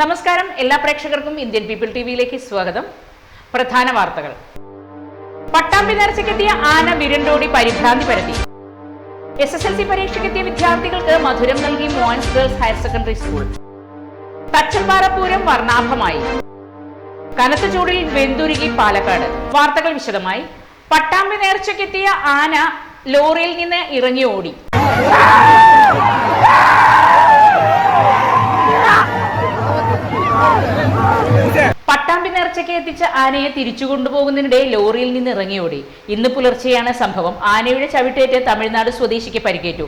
നമസ്കാരം. എല്ലാ പ്രേക്ഷകർക്കും ഇന്ത്യൻ പീപ്പിൾ ടിവിയിലേക്ക് സ്വാഗതം. പ്രധാന വാർത്തകൾ. പട്ടാമ്പി നേർച്ചയ്ക്കെത്തിയ ആന വിരണ്ടോടി പരിഭ്രാന്തി പരത്തി. എസ് എസ് എൽ സി പരീക്ഷയ്ക്കെത്തിയ വിദ്യാർത്ഥികൾക്ക് മധുരം നൽകി Moyans girls higher secondary school. Thachampara Pooram വർണാഭമായി. കനത്ത ചൂടിൽ വെന്തുരുകി പാലക്കാട്. വാർത്തകൾ വിശദമായി. പട്ടാമ്പി നേർച്ചയ്ക്കെത്തിയ ആന ലോറിയിൽ നിന്ന് ഇറങ്ങി ഓടി. പട്ടാമ്പി നേർച്ചയ്ക്ക് എത്തിച്ച ആനയെ തിരിച്ചു കൊണ്ടുപോകുന്നതിനിടെ ലോറിയിൽ നിന്ന് ഇറങ്ങിയോടി ഇന്ന് പുലർച്ചെയാണ് സംഭവം. ആനയുടെ ചവിട്ടേറ്റ് തമിഴ്നാട് സ്വദേശിക്ക് പരിക്കേറ്റു.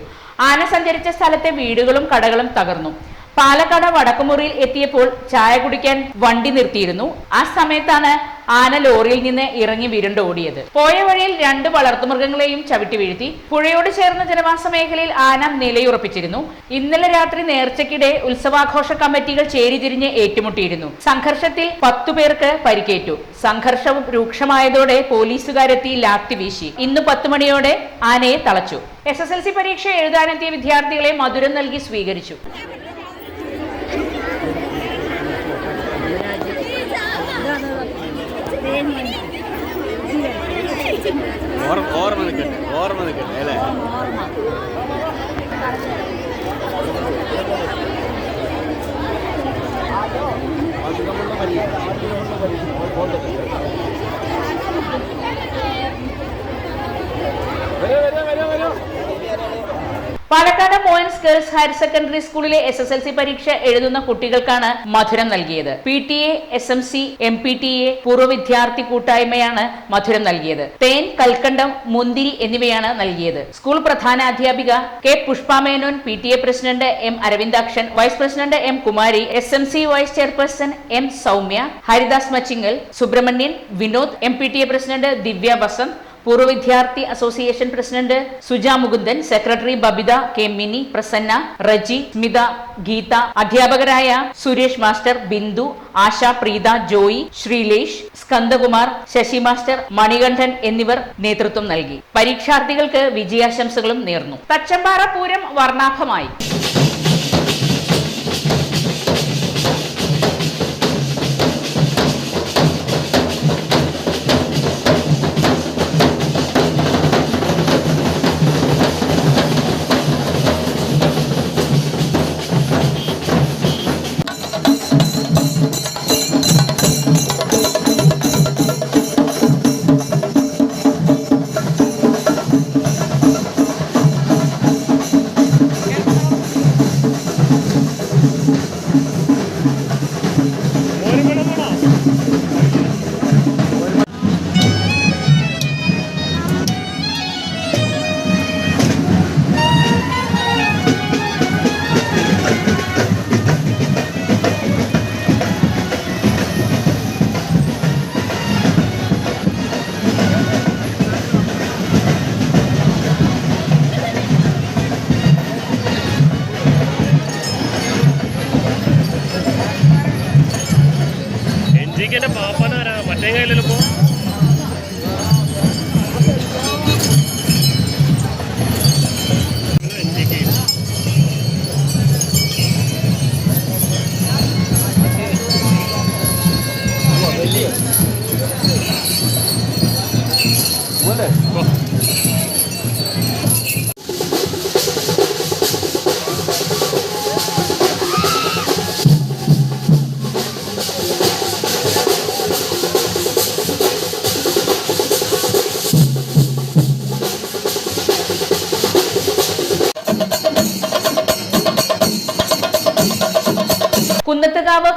ആന സഞ്ചരിച്ച സ്ഥലത്തെ വീടുകളും കടകളും തകർന്നു. പാലക്കാട് വടക്കുമുറിയിൽ എത്തിയപ്പോൾ ചായ കുടിക്കാൻ വണ്ടി നിർത്തിയിരുന്നു. ആ സമയത്താണ് ആന ലോറിയിൽ നിന്ന് ഇറങ്ങി വിരണ്ടോടിയത് പോയ വഴിയിൽ രണ്ട് വളർത്തുമൃഗങ്ങളെയും ചവിട്ടി വീഴ്ത്തി. പുഴയോട് ചേർന്ന ജനവാസ മേഖലയിൽ ആന നിലയുറപ്പിച്ചിരുന്നു. ഇന്നലെ രാത്രി നേർച്ചയ്ക്കിടെ ഉത്സവാഘോഷ കമ്മിറ്റികൾ ചേരിതിരിഞ്ഞ് ഏറ്റുമുട്ടിയിരുന്നു. സംഘർഷത്തിൽ പത്തു പേർക്ക് പരിക്കേറ്റു. സംഘർഷവും രൂക്ഷമായതോടെ പോലീസുകാരെത്തി ലാത്തി വീശി. ഇന്ന് പത്തു മണിയോടെ ആനയെ തളച്ചു. എസ് എസ് എൽ സി പരീക്ഷ എഴുതാനെത്തിയ വിദ്യാർത്ഥികളെ മധുരം നൽകി സ്വീകരിച്ചു. ഓർമ്മ ഓർമ്മ നിൽക്കട്ടെ ഓർമ്മ നിൽക്കട്ടെ അല്ലേ Palakkad Moyans girls higher secondary സ്കൂളിലെ എസ് എസ് എൽ സി പരീക്ഷ എഴുതുന്ന കുട്ടികൾക്കാണ് മധുരം നൽകിയത്. P T A S M C M P T A പൂർവ വിദ്യാർത്ഥി കൂട്ടായ്മയാണ് മധുരം നൽകിയത്. തേൻ കൽക്കണ്ടം മുന്തിരി എന്നിവയാണ് നൽകിയത്. സ്കൂൾ പ്രധാന അധ്യാപിക K Pushpa Menon P T A president M Aravindakshan vice president M Kumari S M C vice chairperson M Soumya Haridas Machingal Subramanian Vinod M P T A president Divya Vasanth പൂർവ വിദ്യാർത്ഥി association president Suja Mukundan secretary Babitha K Mini Prasanna Reji Smitha Geetha അധ്യാപകരായ Suresh master Bindu Asha Preetha Joy Sreelesh Skandakumar Sasi master Manikandan എന്നിവർ നേതൃത്വം നൽകി. പരീക്ഷാർത്ഥികൾക്ക് വിജയാശംസകളും നേർന്നു. തച്ചമ്പാറ പൂരം വർണാഭമായി.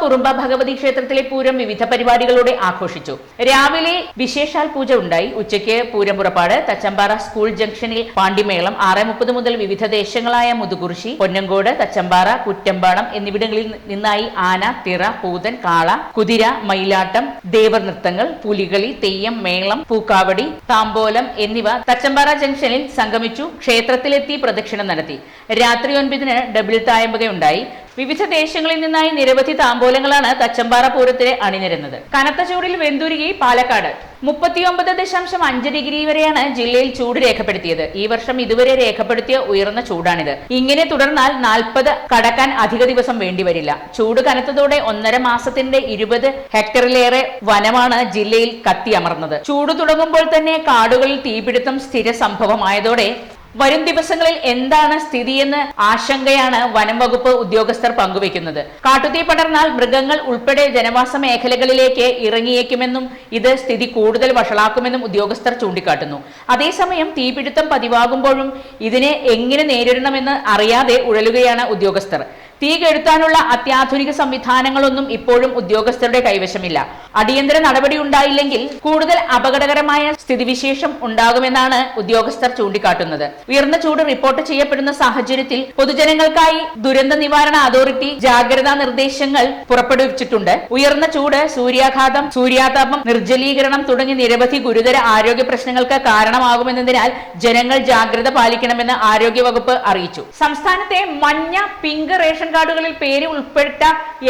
കുറുമ്പ ഭഗവതി ക്ഷേത്രത്തിലെ പൂരം വിവിധ പരിപാടികളോടെ ആഘോഷിച്ചു. രാവിലെ വിശേഷാൽ പൂജ ഉണ്ടായി. ഉച്ചയ്ക്ക് പൂരം പുറപ്പാട് തച്ചമ്പാറ സ്കൂൾ ജംഗ്ഷനിൽ പാണ്ടിമേളം ആറ് മുപ്പത് മുതൽ വിവിധ ദേശങ്ങളായ മുതുകുറിശി പൊന്നങ്കോട് തച്ചമ്പാറ കുറ്റമ്പാടം എന്നിവിടങ്ങളിൽ നിന്നായി ആന തിറ പൂതൻ കാള കുതിര മയിലാട്ടം ദേവർ നൃത്തങ്ങൾ പുലികളി തെയ്യം മേളം പൂക്കാവടി താമ്പോലം എന്നിവ തച്ചമ്പാറ ജംഗ്ഷനിൽ സംഗമിച്ചു. ക്ഷേത്രത്തിലെത്തി പ്രദക്ഷിണം നടത്തി. രാത്രി ഒൻപതിന് ഡബിൾ തായമ്പകയുണ്ടായി. വിവിധ ദേശങ്ങളിൽ നിന്നായി നിരവധി താമ്പോലങ്ങളാണ് തച്ചമ്പാറ പൂരത്തിന് അണിനിരുന്നത്. കനത്ത ചൂടിൽ വെന്തുരുകി പാലക്കാട്. മുപ്പത്തിയൊമ്പത് ദശാംശം അഞ്ച് ഡിഗ്രി വരെയാണ് ജില്ലയിൽ ചൂട് രേഖപ്പെടുത്തിയത്. ഈ വർഷം ഇതുവരെ രേഖപ്പെടുത്തിയ ഉയർന്ന ചൂടാണിത്. ഇങ്ങനെ തുടർന്നാൽ നാൽപ്പത് കടക്കാൻ അധിക ദിവസം വേണ്ടിവരില്ല. ചൂട് കനത്തതോടെ ഒന്നര മാസത്തിന്റെ ഇരുപത് ഹെക്ടറിലേറെ വനമാണ് ജില്ലയിൽ കത്തിയമർന്നത്. ചൂട് തുടങ്ങുമ്പോൾ തന്നെ കാടുകളിൽ തീപിടുത്തം സ്ഥിര സംഭവമായതോടെ വരും ദിവസങ്ങളിൽ എന്താണ് സ്ഥിതിയെന്ന് ആശങ്കയാണ് വനം വകുപ്പ് ഉദ്യോഗസ്ഥർ പങ്കുവെക്കുന്നത് കാട്ടുതീ പടർന്നാൽ മൃഗങ്ങൾ ഉൾപ്പെടെ ജനവാസ മേഖലകളിലേക്ക് ഇറങ്ങിയേക്കുമെന്നും ഇത് സ്ഥിതി കൂടുതൽ വഷളാക്കുമെന്നും ഉദ്യോഗസ്ഥർ ചൂണ്ടിക്കാട്ടുന്നു. അതേസമയം തീപിടുത്തം പതിവാകുമ്പോഴും ഇതിനെ എങ്ങനെ നേരിടണമെന്ന് അറിയാതെ ഉഴലുകയാണ് ഉദ്യോഗസ്ഥർ. തീ കെടുത്താനുള്ള അത്യാധുനിക സംവിധാനങ്ങളൊന്നും ഇപ്പോഴും ഉദ്യോഗസ്ഥരുടെ കൈവശമില്ല. അടിയന്തര നടപടി ഉണ്ടായില്ലെങ്കിൽ കൂടുതൽ അപകടകരമായ സ്ഥിതിവിശേഷം ഉണ്ടാകുമെന്നാണ് ഉദ്യോഗസ്ഥർ ചൂണ്ടിക്കാട്ടുന്നത്. ഉയർന്ന ചൂട് റിപ്പോർട്ട് ചെയ്യപ്പെടുന്ന സാഹചര്യത്തിൽ പൊതുജനങ്ങൾക്കായി ദുരന്ത നിവാരണ അതോറിറ്റി ജാഗ്രതാ നിർദ്ദേശങ്ങൾ പുറപ്പെടുവിച്ചിട്ടുണ്ട്. ഉയർന്ന ചൂട് സൂര്യാഘാതം സൂര്യാതാപം നിർജലീകരണം തുടങ്ങി നിരവധി ഗുരുതര ആരോഗ്യ പ്രശ്നങ്ങൾക്ക് കാരണമാകുമെന്നതിനാൽ ജനങ്ങൾ ജാഗ്രത പാലിക്കണമെന്ന് ആരോഗ്യവകുപ്പ് അറിയിച്ചു. സംസ്ഥാനത്തെ മഞ്ഞ പിങ്ക് റേഷൻ കാർഡുകളിൽ പേര് ഉൾപ്പെട്ട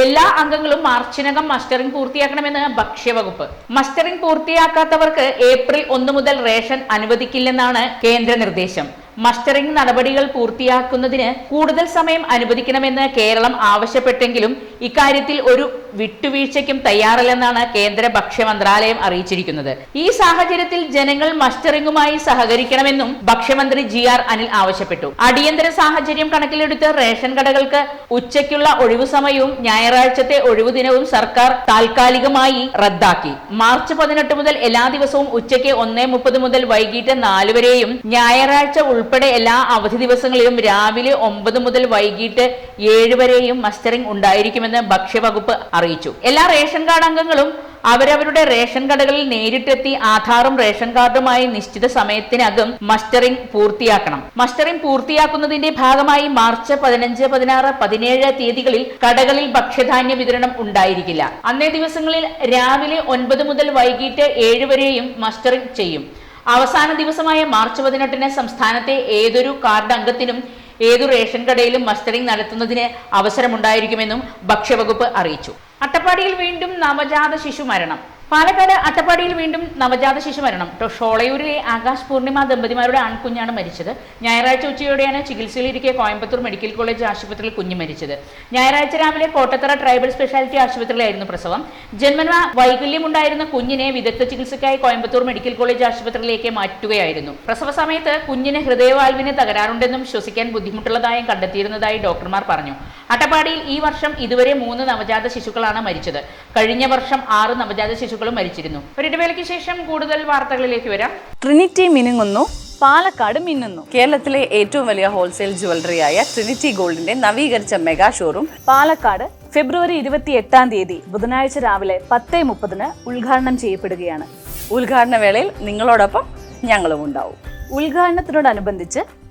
എല്ലാ അംഗങ്ങളും മാർച്ചിനകം മസ്റ്ററിംഗ് പൂർത്തിയാക്കണമെന്ന് ഭക്ഷ്യവകുപ്പ്. മസ്റ്ററിംഗ് പൂർത്തിയാക്കാത്തവർക്ക് ഏപ്രിൽ ഒന്ന് മുതൽ റേഷൻ അനുവദിക്കില്ലെന്നാണ് കേന്ദ്ര നിർദ്ദേശം. മസ്റ്ററിംഗ് നടപടികൾ പൂർത്തിയാക്കുന്നതിന് കൂടുതൽ സമയം അനുവദിക്കണമെന്ന് കേരളം ആവശ്യപ്പെട്ടെങ്കിലും ഇക്കാര്യത്തിൽ ഒരു വിട്ടുവീഴ്ചയ്ക്കും തയ്യാറല്ലെന്നാണ് കേന്ദ്ര ഭക്ഷ്യ മന്ത്രാലയം അറിയിച്ചിരിക്കുന്നത്. ഈ സാഹചര്യത്തിൽ ജനങ്ങൾ മസ്റ്ററിംഗുമായി സഹകരിക്കണമെന്നും ഭക്ഷ്യമന്ത്രി ജി ആർ അനിൽ ആവശ്യപ്പെട്ടു. അടിയന്തര സാഹചര്യം കണക്കിലെടുത്ത് റേഷൻ കടകൾക്ക് ഉച്ചയ്ക്കുള്ള ഒഴിവു സമയവും ഞായറാഴ്ചത്തെ ഒഴിവു ദിനവും സർക്കാർ താൽക്കാലികമായി റദ്ദാക്കി. മാർച്ച് പതിനെട്ട് മുതൽ എല്ലാ ദിവസവും ഉച്ചയ്ക്ക് ഒന്നേ മുപ്പത് മുതൽ വൈകിട്ട് നാല് വരെയും ഞായറാഴ്ച ഉൾപ്പെടെ എല്ലാ അവധി ദിവസങ്ങളിലും രാവിലെ ഒമ്പത് മുതൽ വൈകിട്ട് ഏഴ് വരെയും മസ്റ്ററിംഗ് ഉണ്ടായിരിക്കുമെന്ന് ഭക്ഷ്യവകുപ്പ് അറിയിച്ചു. എല്ലാ റേഷൻ കാർഡ് അംഗങ്ങളും അവരവരുടെ റേഷൻ കടകളിൽ നേരിട്ടെത്തി ആധാറും റേഷൻ കാർഡുമായി നിശ്ചിത സമയത്തിനകം മസ്റ്ററിംഗ് പൂർത്തിയാക്കണം. മസ്റ്ററിംഗ് പൂർത്തിയാക്കുന്നതിന്റെ ഭാഗമായി മാർച്ച് പതിനഞ്ച് പതിനാറ് പതിനേഴ് തീയതികളിൽ കടകളിൽ ഭക്ഷ്യധാന്യ വിതരണം ഉണ്ടായിരിക്കില്ല. അന്നേ ദിവസങ്ങളിൽ രാവിലെ ഒൻപത് മുതൽ വൈകിട്ട് ഏഴ് വരെയും മസ്റ്ററിംഗ് ചെയ്യും. അവസാന ദിവസമായ മാർച്ച് പതിനെട്ടിന് സംസ്ഥാനത്തെ ഏതൊരു കാർഡ് അംഗത്തിനും ഏതു റേഷൻ കടയിലും മസ്റ്ററിംഗ് നടത്തുന്നതിന് അവസരമുണ്ടായിരിക്കുമെന്നും ഭക്ഷ്യവകുപ്പ് അറിയിച്ചു. അട്ടപ്പാടിയിൽ വീണ്ടും നവജാത ശിശു മരണം. പാലക്കാട് അട്ടപ്പാടിയിൽ വീണ്ടും നവജാത ശിശു മരണം. ഷോളയൂരിലെ ആകാശ് പൂർണിമ ദമ്പതിമാരുടെ ആൺകുഞ്ഞാണ് മരിച്ചത്. ഞായറാഴ്ച ഉച്ചയോടെയാണ് ചികിത്സയിലിരിക്കെ കോയമ്പത്തൂർ മെഡിക്കൽ കോളേജ് ആശുപത്രിയിൽ കുഞ്ഞ് മരിച്ചത്. ഞായറാഴ്ച രാവിലെ കോട്ടത്തറ ട്രൈബൽ സ്പെഷ്യാലിറ്റി ആശുപത്രിയിലായിരുന്നു പ്രസവം. ജന്മന വൈകല്യമുണ്ടായിരുന്ന കുഞ്ഞിനെ വിദഗ്ധ ചികിത്സയ്ക്കായി കോയമ്പത്തൂർ മെഡിക്കൽ കോളേജ് ആശുപത്രിയിലേക്ക് മാറ്റുകയായിരുന്നു. പ്രസവ സമയത്ത് കുഞ്ഞിന് ഹൃദയവാൽവിന് തകരാറുണ്ടെന്നും ശ്വസിക്കാൻ ബുദ്ധിമുട്ടുള്ളതായും കണ്ടെത്തിയിരുന്നതായി ഡോക്ടർമാർ പറഞ്ഞു. അട്ടപ്പാടിയിൽ ഈ വർഷം ഇതുവരെ മൂന്ന് നവജാത ശിശുക്കളാണ് മരിച്ചത്. കഴിഞ്ഞ വർഷം ആറ് നവജാത ശിശുക്കളും മരിച്ചിരുന്നു. ഒരിടവേളയ്ക്ക് ശേഷം കൂടുതൽ വാർത്തകളിലേക്ക് വരാം. ട്രിനിറ്റി മിനുങ്ങുന്നു പാലക്കാട് മിന്നുന്നു. കേരളത്തിലെ ഏറ്റവും വലിയ ഹോൾസെയിൽ ജുവലറിയായ ട്രിനിറ്റി ഗോൾഡിന്റെ നവീകരിച്ച മെഗാ ഷോറൂം പാലക്കാട് ഫെബ്രുവരി ഇരുപത്തി എട്ടാം തീയതി ബുധനാഴ്ച രാവിലെ പത്തേ മുപ്പതിന് ഉദ്ഘാടനം ചെയ്യപ്പെടുകയാണ്. ഉദ്ഘാടന വേളയിൽ നിങ്ങളോടൊപ്പം ഞങ്ങളും ഉണ്ടാവും ഉദ്ഘാടനത്തിനോടനുബന്ധിച്ച്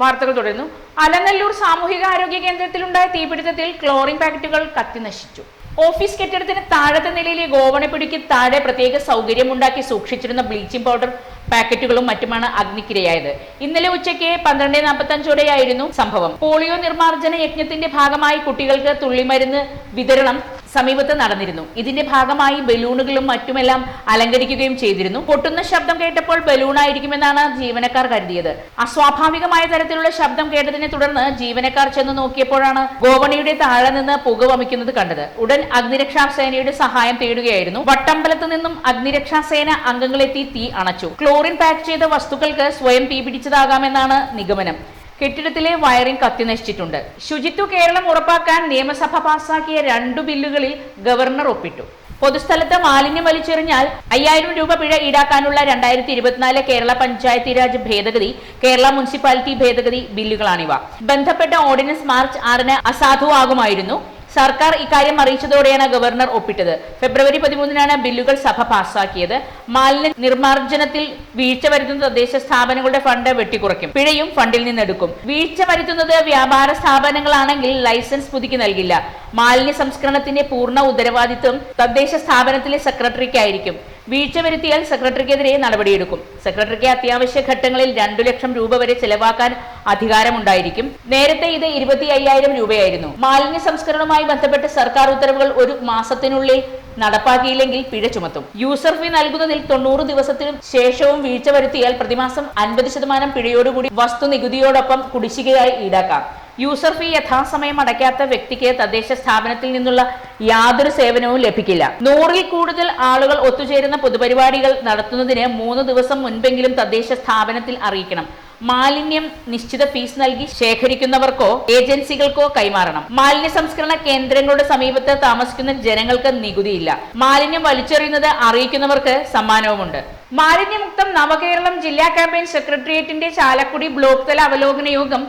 വാർത്തകൾ തുടരുന്നു. അലനല്ലൂർ സാമൂഹിക ആരോഗ്യ കേന്ദ്രത്തിലുണ്ടായ തീപിടുത്തത്തിൽ ക്ലോറിൻ പാക്കറ്റുകൾ കത്തി നശിച്ചു. ഓഫീസ് കെട്ടിടത്തിന് താഴത്തെ നിലയിലെ ഗോവണപ്പിടിക്ക് താഴെ പ്രത്യേക സൗകര്യമുണ്ടാക്കി സൂക്ഷിച്ചിരുന്ന ബ്ലീച്ചിംഗ് പൗഡർ പാക്കറ്റുകളും മറ്റുമാണ് അഗ്നിക്കിരയായത്. ഇന്നലെ ഉച്ചയ്ക്ക് പന്ത്രണ്ട് നാൽപ്പത്തഞ്ചോടെയായിരുന്നു സംഭവം. പോളിയോ നിർമ്മാർജന യജ്ഞത്തിന്റെ ഭാഗമായി കുട്ടികൾക്ക് തുള്ളിമരുന്ന് വിതരണം സമീപത്ത് നടന്നിരുന്നു. ഇതിന്റെ ഭാഗമായി ബലൂണുകളും മറ്റുമെല്ലാം അലങ്കരിക്കുകയും ചെയ്തിരുന്നു. പൊട്ടുന്ന ശബ്ദം കേട്ടപ്പോൾ ബലൂണായിരിക്കുമെന്നാണ് ജീവനക്കാർ കരുതിയത്. അസ്വാഭാവികമായ തരത്തിലുള്ള ശബ്ദം കേട്ടതിനെ തുടർന്ന് ജീവനക്കാർ ചെന്ന് നോക്കിയപ്പോഴാണ് ഗോവണിയുടെ താഴെ നിന്ന് പുക വമിക്കുന്നത് കണ്ടത്. ഉടൻ അഗ്നിരക്ഷാ സേനയുടെ സഹായം തേടുകയായിരുന്നു. വട്ടമ്പലത്ത് നിന്നും അഗ്നിരക്ഷാ സേന അംഗങ്ങളെത്തി തീ അണച്ചു. ക്ലോറിൻ പാക്ക് ചെയ്ത വസ്തുക്കൾക്ക് സ്വയം തീ പിടിച്ചതാകാമെന്നാണ് നിഗമനം. കെട്ടിടത്തിലെ വയറിംഗ് കത്തിനശിച്ചിട്ടുണ്ട് ശുചിത്വ കേരളം ഉറപ്പാക്കാൻ നിയമസഭ പാസാക്കിയ രണ്ടു ബില്ലുകളിൽ ഗവർണർ ഒപ്പിട്ടു. പൊതുസ്ഥലത്ത് മാലിന്യം വലിച്ചെറിഞ്ഞാൽ അയ്യായിരം രൂപ പിഴ ഈടാക്കാനുള്ള രണ്ടായിരത്തി ഇരുപത്തിനാല് കേരള പഞ്ചായത്തി രാജ് ഭേദഗതി കേരള മുനിസിപ്പാലിറ്റി ഭേദഗതി ബില്ലുകളാണിവ. ബന്ധപ്പെട്ട ഓർഡിനൻസ് മാർച്ച് ആറിന് അസാധുവാകുമായിരുന്നു. സർക്കാർ ഇക്കാര്യം അറിയിച്ചതോടെയാണ് ഗവർണർ ഒപ്പിട്ടത്. ഫെബ്രുവരി പതിമൂന്നിനാണ് ബില്ലുകൾ സഭ പാസാക്കിയത് മാലിന്യ നിർമ്മാർജനത്തിൽ വീഴ്ച വരുത്തുന്ന തദ്ദേശ സ്ഥാപനങ്ങളുടെ ഫണ്ട് വെട്ടിക്കുറയ്ക്കും. പിഴയും ഫണ്ടിൽ നിന്നെടുക്കും. വീഴ്ച വരുത്തുന്നത് വ്യാപാര സ്ഥാപനങ്ങളാണെങ്കിൽ ലൈസൻസ് പുതുക്കി നൽകില്ല. മാലിന്യ സംസ്കരണത്തിന്റെ പൂർണ ഉത്തരവാദിത്വം തദ്ദേശ സ്ഥാപനത്തിലെ സെക്രട്ടറിക്കായിരിക്കും. വീഴ്ച വരുത്തിയാൽ സെക്രട്ടറിക്കെതിരെ നടപടിയെടുക്കും. സെക്രട്ടറിക്ക് അത്യാവശ്യ ഘട്ടങ്ങളിൽ രണ്ടു ലക്ഷം രൂപ വരെ ചെലവാക്കാൻ അധികാരമുണ്ടായിരിക്കും. നേരത്തെ ഇത് ഇരുപത്തി അയ്യായിരം രൂപയായിരുന്നു. മാലിന്യ സംസ്കരണവുമായി ബന്ധപ്പെട്ട് സർക്കാർ ഉത്തരവുകൾ ഒരു മാസത്തിനുള്ളിൽ നടപ്പാക്കിയില്ലെങ്കിൽ പിഴ ചുമത്തും. യൂസർ ഫീ നൽകുന്നതിൽ തൊണ്ണൂറ് ദിവസത്തിനും ശേഷവും വീഴ്ച വരുത്തിയാൽ പ്രതിമാസം അൻപത് ശതമാനം പിഴയോടുകൂടി വസ്തു നികുതിയോടൊപ്പം കുടിശ്ശികയായി ഈടാക്കാം. യൂസർ ഫീ യഥാസമയം അടയ്ക്കാത്ത വ്യക്തിക്ക് തദ്ദേശ സ്ഥാപനത്തിൽ നിന്നുള്ള യാതൊരു സേവനവും ലഭിക്കില്ല. നൂറിൽ കൂടുതൽ ആളുകൾ ഒത്തുചേരുന്ന പൊതുപരിപാടികൾ നടത്തുന്നതിന് മൂന്ന് ദിവസം മുൻപെങ്കിലും തദ്ദേശ സ്ഥാപനത്തിൽ അറിയിക്കണം. മാലിന്യം നിശ്ചിത ഫീസ് നൽകി ശേഖരിക്കുന്നവർക്കോ ഏജൻസികൾക്കോ കൈമാറണം. മാലിന്യ സംസ്കരണ കേന്ദ്രങ്ങളുടെ സമീപത്ത് താമസിക്കുന്ന ജനങ്ങൾക്ക് നികുതിയില്ല. മാലിന്യം വലിച്ചെറിയുന്നത് അറിയിക്കുന്നവർക്ക് സമ്മാനവുമുണ്ട്. മാലിന്യമുക്തം നവകേരളം ജില്ലാ ക്യാമ്പയിൻ സെക്രട്ടേറിയറ്റിന്റെ ചാലക്കുടി ബ്ലോക്ക് തല അവലോകന യോഗം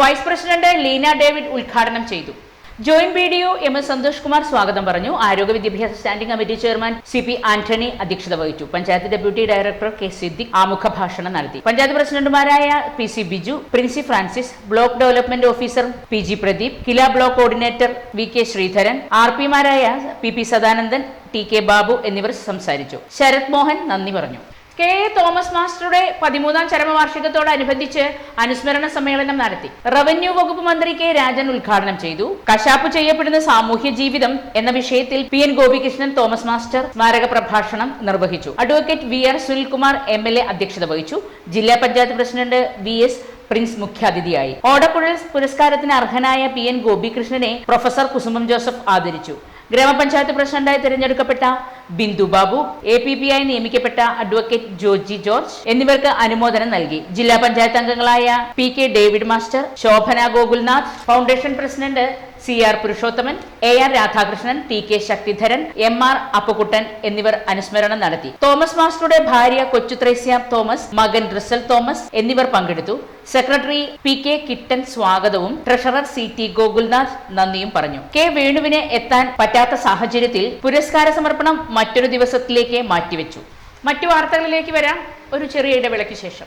വൈസ് പ്രസിഡന്റ് ലീന ഡേവിഡ് ഉദ്ഘാടനം ചെയ്തു. Joint B D O M S Santhosh Kumar സ്വാഗതം പറഞ്ഞു. ആരോഗ്യ വിദ്യാഭ്യാസ standing committee chairman C P Antony അധ്യക്ഷത വഹിച്ചു. Panchayat deputy director K Siddhi ആമുഖ ഭാഷണം നടത്തി. പഞ്ചായത്ത് പ്രസിഡന്റുമാരായ P C Biju Princy Francis block development officer P G Pradeep KILA block coordinator V K Sreedharan R പിമാരായ P P Sadanandan T K Babu എന്നിവർ സംസാരിച്ചു. ശരത് മോഹൻ നന്ദി പറഞ്ഞു. കെ എ തോമസ് മാസ്റ്ററുടെ പതിമൂന്നാം ചരമവാർഷികത്തോടനുബന്ധിച്ച് അനുസ്മരണ സമ്മേളനം നടത്തി. റവന്യൂ വകുപ്പ് മന്ത്രി കെ രാജൻ ഉദ്ഘാടനം ചെയ്തു. കശാപ്പ് ചെയ്യപ്പെടുന്ന സാമൂഹ്യ ജീവിതം എന്ന വിഷയത്തിൽ P N Gopikrishnan Thomas master സ്മാരക പ്രഭാഷണം നിർവഹിച്ചു. Advocate V R Sunilkumar M L A അധ്യക്ഷത വഹിച്ചു. ജില്ലാ panchayat president V S Prince മുഖ്യാതിഥിയായി. ഓടക്കുഴൽ പുരസ്കാരത്തിന് അർഹനായ പി എൻ ഗോപികൃഷ്ണനെ പ്രൊഫസർ കുസുമം ജോസഫ് ആദരിച്ചു. ഗ്രാമപഞ്ചായത്ത് പ്രസിഡന്റായി തിരഞ്ഞെടുക്കപ്പെട്ട Bindu Babu A P P ആയി നിയമിക്കപ്പെട്ട അഡ്വക്കേറ്റ് ജോർജി ജോർജ് എന്നിവർക്ക് അനുമോദനം നൽകി. ജില്ലാ പഞ്ചായത്ത് അംഗങ്ങളായ P K David master Sobhana Gokulnath foundation president C R Purushothaman A R Radhakrishnan T K Sakthidharan M R Appukuttan എന്നിവർ അനുസ്മരണം നടത്തി. തോമസ് മാസ്റ്ററുടെ ഭാര്യ കൊച്ചുത്രേസ്യ തോമസ് മകൻ റിസൽ തോമസ് എന്നിവർ പങ്കെടുത്തു. സെക്രട്ടറി പി കെ കിട്ടൻ സ്വാഗതവും ട്രഷറർ സി ടി ഗോകുൽനാഥ് നന്ദിയും പറഞ്ഞു. കെ വേണുവിനെ എത്താൻ പറ്റാത്ത സാഹചര്യത്തിൽ പുരസ്കാര സമർപ്പണം മറ്റൊരു ദിവസത്തിലേക്ക് മാറ്റിവെച്ചു. മറ്റു വാർത്തകളിലേക്ക് വരാം. ഒരു ചെറിയ ഇടവേളയ്ക്ക് ശേഷം.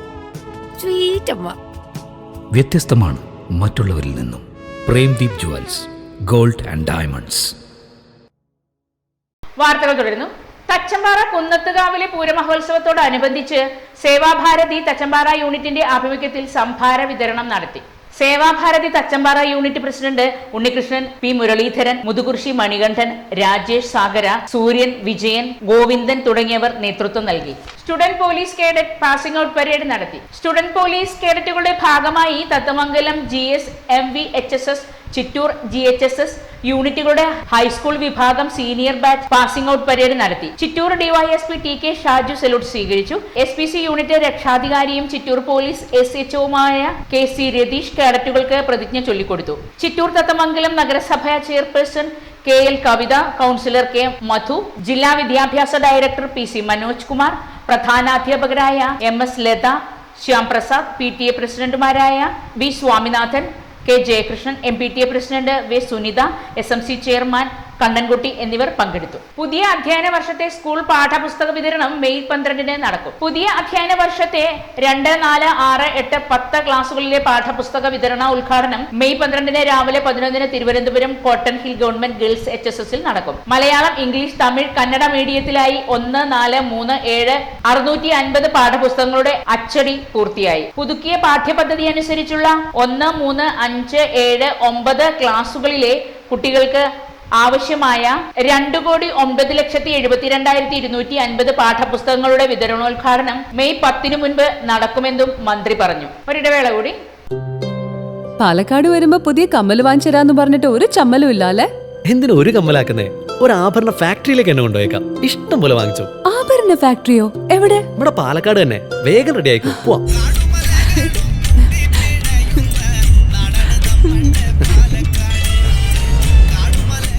സ്വീറ്റ് അമ്മ വ്യത്യസ്തമാണ് മറ്റുള്ളവരിൽ നിന്നും. Premdeep jewels gold and diamonds. വാർത്തകൾ തുടരുന്നു. തച്ചമ്പാറ കുന്നത്തുകാവിലെ പൂരമഹോത്സവത്തോടനുബന്ധിച്ച് സേവാഭാരതി തച്ചമ്പാറ യൂണിറ്റിന്റെ ആഭിമുഖ്യത്തിൽ സംഭാര വിതരണം നടത്തി. Sevabharathi Thachampara unit president Unnikrishnan P Muraleedharan Muthukurussi Manikandan Rajesh Sagara Sooryan Vijayan Govindan തുടങ്ങിയവർ നേതൃത്വം നൽകി. Student police cadet passing out parade നടത്തി. സ്റ്റുഡന്റ് പോലീസ് കേഡറ്റുകളുടെ ഭാഗമായി Thathamangalam G S M V H S S Chittur G H S S യൂണിറ്റുകളുടെ high school വിഭാഗം senior batch passing out parade നടത്തി. Chittur DYSP T K Shaju salute സ്വീകരിച്ചു. S P C unit രക്ഷാധികാരിയും Chittur police S H ഒമായ K C Ratheesh കേഡറ്റുകൾക്ക് പ്രതിജ്ഞ ചൊല്ലിക്കൊടുത്തു. ചിറ്റൂർ തത്തമംഗലം നഗരസഭ chairperson K L Kavitha councillor K Madhu ജില്ലാ വിദ്യാഭ്യാസ director P C Manoj Kumar പ്രധാനാധ്യാപകരായ M S Latha Shyam Prasad P T A പ്രസിഡന്റുമാരായ V Swaminathan K Jayakrishnan M P T A president V Sunitha S M C chairman Kannankutty എന്നിവർ പങ്കെടുത്തു. പുതിയ അധ്യയന വർഷത്തെ school പാഠപുസ്തക വിതരണം May പന്ത്രണ്ടിന് നടക്കും. പുതിയ അധ്യയന വർഷത്തെ രണ്ട് നാല് ആറ് എട്ട് പത്ത് ക്ലാസുകളിലെ പാഠപുസ്തക വിതരണ ഉദ്ഘാടനം മെയ് പന്ത്രണ്ടിന് രാവിലെ പതിനൊന്നിന് Thiruvananthapuram Cotton Hill government girls H S എസിൽ നടക്കും. മലയാളം ഇംഗ്ലീഷ് തമിഴ് കന്നഡ മീഡിയത്തിലായി ഒന്ന് നാല് മൂന്ന് ഏഴ് അറുന്നൂറ്റി അൻപത് പാഠപുസ്തകങ്ങളുടെ അച്ചടി പൂർത്തിയായി. പുതുക്കിയ പാഠ്യപദ്ധതി അനുസരിച്ചുള്ള ഒന്ന് മൂന്ന് അഞ്ച് ഏഴ് ഒമ്പത് ക്ലാസുകളിലെ കുട്ടികൾക്ക് ആവശ്യമായ രണ്ടു കോടി ഒമ്പത് ലക്ഷത്തി എഴുപത്തിരണ്ടായിരത്തി ഇരുന്നൂറ്റി അൻപത് പാഠപുസ്തകങ്ങളുടെ വിതരണോദ്ഘാടനം മെയ് പത്തിനു മുൻപ് നടക്കുമെന്നും മന്ത്രി പറഞ്ഞു. ഒരിടവേള കൂടി. പാലക്കാട് വരുമ്പോ പുതിയ കമ്മൽ വാങ്ങിച്ചരാന്ന് പറഞ്ഞിട്ട് ഒരു ചമ്മലും ഇല്ല അല്ലേ എന്തിനു ഒരു കമ്മലാക്കുന്നേ? ഒരു ആഭരണ ഫാക്ടറിയിലേക്ക് എന്നെ കൊണ്ടുപോയേക്കാം. ഇഷ്ടം പോലെ വാങ്ങിച്ചു. ആഭരണ ഫാക്ടറിയോ? എവിടെ? ഇവിടെ പാലക്കാട് തന്നെ. വേഗം റെഡി ആയിക്കോ. പോവാം.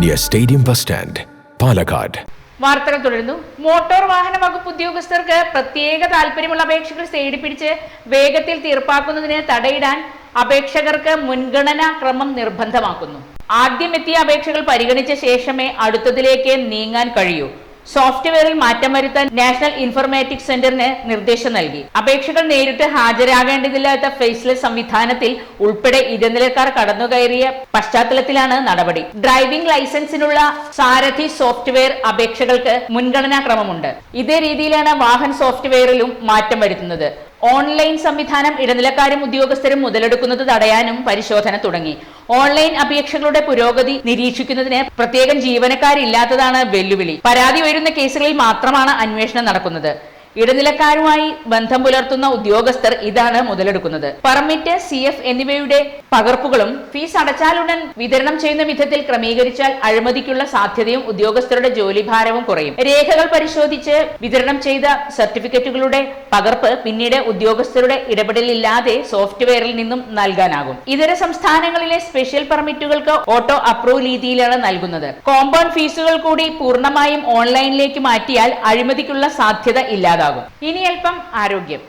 near stadium bus stand Palakkad വാർത്തകൾ തുടരുന്നു. മോട്ടോർ വാഹന വകുപ്പ് ഉദ്യോഗസ്ഥർക്ക് പ്രത്യേക താല്പര്യമുള്ള അപേക്ഷകൾ തേടി പിടിച്ച് വേഗത്തിൽ തീർപ്പാക്കുന്നതിന് തടയിടാൻ അപേക്ഷകർക്ക് മുൻഗണനാ ക്രമം നിർബന്ധമാക്കുന്നു. ആദ്യം എത്തിയ അപേക്ഷകൾ പരിഗണിച്ച ശേഷമേ അടുത്തതിലേക്ക് നീങ്ങാൻ കഴിയൂ. സോഫ്റ്റ്വെയറിൽ മാറ്റം വരുത്താൻ നാഷണൽ ഇൻഫർമാറ്റിക്സ് സെന്ററിന് നിർദ്ദേശം നൽകി. അപേക്ഷകൾ നേരിട്ട് ഹാജരാകേണ്ടതില്ലാത്ത ഫേസ്ലെസ് സംവിധാനത്തിൽ ഉൾപ്പെടെ ഇടനിലക്കാർ കടന്നുകയറിയ പശ്ചാത്തലത്തിലാണ് നടപടി. ഡ്രൈവിംഗ് ലൈസൻസിനുള്ള സാരഥി സോഫ്റ്റ്വെയർ അപേക്ഷകൾക്ക് മുൻഗണനാക്രമമുണ്ട്. ഇതേ രീതിയിലാണ് വാഹൻ സോഫ്റ്റ്വെയറിലും മാറ്റം വരുത്തുന്നത്. ഓൺലൈൻ സംവിധാനം ഇടനിലക്കാരും ഉദ്യോഗസ്ഥരും മുതലെടുക്കുന്നത് തടയാനും പരിശോധന തുടങ്ങി. ഓൺലൈൻ അപേക്ഷകളുടെ പുരോഗതി നിരീക്ഷിക്കുന്നതിന് പ്രത്യേകം ജീവനക്കാരില്ലാത്തതാണ് വെല്ലുവിളി. പരാതി ഉയരുന്ന കേസുകളിൽ മാത്രമാണ് അന്വേഷണം നടക്കുന്നത്. ഇടനിലക്കാരുമായി ബന്ധം പുലർത്തുന്ന ഉദ്യോഗസ്ഥർ ഇതാണ് മുതലെടുക്കുന്നത്. പെർമിറ്റ് സി എഫ് എന്നിവയുടെ പകർപ്പുകളും ഫീസ് അടച്ചാലുടൻ വിതരണം ചെയ്യുന്ന വിധത്തിൽ ക്രമീകരിച്ചാൽ അഴിമതിക്കുള്ള സാധ്യതയും ഉദ്യോഗസ്ഥരുടെ ജോലിഭാരവും കുറയും. രേഖകൾ പരിശോധിച്ച് വിതരണം ചെയ്ത സർട്ടിഫിക്കറ്റുകളുടെ പകർപ്പ് പിന്നീട് ഉദ്യോഗസ്ഥരുടെ ഇടപെടലില്ലാതെ സോഫ്റ്റ്വെയറിൽ നിന്നും നൽകാനാകും. ഇതര സംസ്ഥാനങ്ങളിലെ സ്പെഷ്യൽ പെർമിറ്റുകൾക്ക് ഓട്ടോ അപ്രൂവ് രീതിയിലാണ് നൽകുന്നത്. കോമ്പൗണ്ട് ഫീസുകൾ കൂടി പൂർണമായും ഓൺലൈനിലേക്ക് മാറ്റിയാൽ അഴിമതിക്കുള്ള സാധ്യത ഇല്ലാതാകും. ഇനി അല്പം ആരോഗ്യം.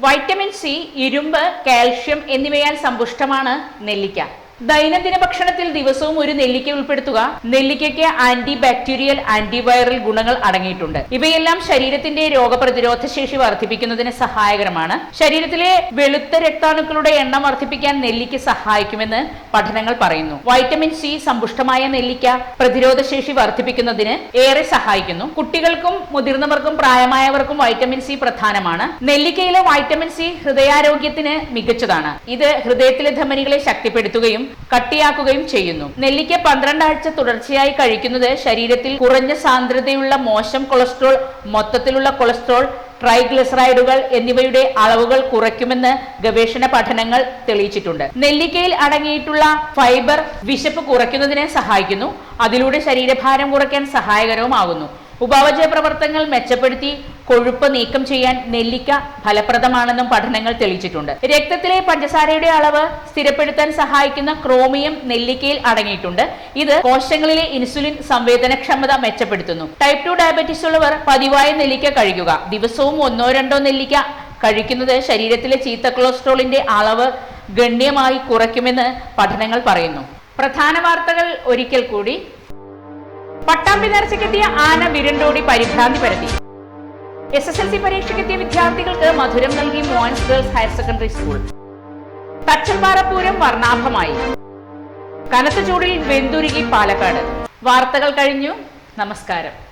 വൈറ്റമിൻ സി ഇരുമ്പ് കാൽഷ്യം എന്നിവയാൽ സമ്പുഷ്ടമാണ് നെല്ലിക്ക. ദൈനംദിന ഭക്ഷണത്തിൽ ദിവസവും ഒരു നെല്ലിക്ക ഉൾപ്പെടുത്തുക. നെല്ലിക്കയ്ക്ക് ആന്റി ബാക്ടീരിയൽ ആന്റിവൈറൽ ഗുണങ്ങൾ അടങ്ങിയിട്ടുണ്ട്. ഇവയെല്ലാം ശരീരത്തിന്റെ രോഗപ്രതിരോധ ശേഷി വർദ്ധിപ്പിക്കുന്നതിന് സഹായകരമാണ്. ശരീരത്തിലെ വെളുത്ത രക്താണുക്കളുടെ എണ്ണം വർദ്ധിപ്പിക്കാൻ നെല്ലിക്ക സഹായിക്കുമെന്ന് പഠനങ്ങൾ പറയുന്നു. വൈറ്റമിൻ സി സമ്പുഷ്ടമായ നെല്ലിക്ക പ്രതിരോധ ശേഷി വർദ്ധിപ്പിക്കുന്നതിന് ഏറെ സഹായിക്കുന്നു. കുട്ടികൾക്കും മുതിർന്നവർക്കും പ്രായമായവർക്കും വൈറ്റമിൻ സി പ്രധാനമാണ്. നെല്ലിക്കയിലെ വൈറ്റമിൻ സി ഹൃദയാരോഗ്യത്തിന് മികച്ചതാണ്. ഇത് ഹൃദയത്തിലെ ധമനികളെ ശക്തിപ്പെടുത്തുകയും കട്ടിയാക്കുകയും ചെയ്യുന്നു. നെല്ലിക്ക പന്ത്രണ്ടാഴ്ച തുടർച്ചയായി കഴിക്കുന്നത് ശരീരത്തിൽ കുറഞ്ഞ സാന്ദ്രതയുള്ള മോശം കൊളസ്ട്രോൾ മൊത്തത്തിലുള്ള കൊളസ്ട്രോൾ ട്രൈഗ്ലിസറൈഡുകൾ എന്നിവയുടെ അളവുകൾ കുറയ്ക്കുമെന്ന് ഗവേഷണ പഠനങ്ങൾ തെളിയിച്ചിട്ടുണ്ട്. നെല്ലിക്കയിൽ അടങ്ങിയിട്ടുള്ള ഫൈബർ വിശപ്പ് കുറയ്ക്കുന്നതിനെ സഹായിക്കുന്നു. അതിലൂടെ ശരീരഭാരം കുറയ്ക്കാൻ സഹായകരവുമാകുന്നു. ഉപാപചയ പ്രവർത്തനങ്ങൾ മെച്ചപ്പെടുത്തി കൊഴുപ്പ് നീക്കം ചെയ്യാൻ നെല്ലിക്ക ഫലപ്രദമാണെന്നും പഠനങ്ങൾ തെളിയിച്ചിട്ടുണ്ട്. രക്തത്തിലെ പഞ്ചസാരയുടെ അളവ് സ്ഥിരപ്പെടുത്താൻ സഹായിക്കുന്ന ക്രോമിയം നെല്ലിക്കയിൽ അടങ്ങിയിട്ടുണ്ട്. ഇത് കോശങ്ങളിലെ ഇൻസുലിൻ സംവേദനക്ഷമത മെച്ചപ്പെടുത്തുന്നു. ടൈപ്പ് ടു ഡയബറ്റീസ് ഉള്ളവർ പതിവായ നെല്ലിക്ക കഴിക്കുക. ദിവസവും ഒന്നോ രണ്ടോ നെല്ലിക്ക കഴിക്കുന്നത് ശരീരത്തിലെ ചീത്ത കൊളസ്ട്രോളിന്റെ അളവ് ഗണ്യമായി കുറയ്ക്കുമെന്ന് പഠനങ്ങൾ പറയുന്നു. പ്രധാന വാർത്തകൾ ഒരിക്കൽ കൂടി. പട്ടാമ്പി നേർച്ചയ്ക്കെത്തിയ ആന വിരണ്ടോടി പരിഭ്രാന്തി പരത്തി. എസ് എസ് എൽ സി പരീക്ഷയ്ക്കെത്തിയ വിദ്യാർത്ഥികൾക്ക് മധുരം നൽകി Moyans girls higher secondary school. Thachampara വർണാഭമായി. കനത്ത ചൂടിൽ വെന്തുരുകി പാലക്കാട്. വാർത്തകൾ കഴിഞ്ഞു. നമസ്കാരം.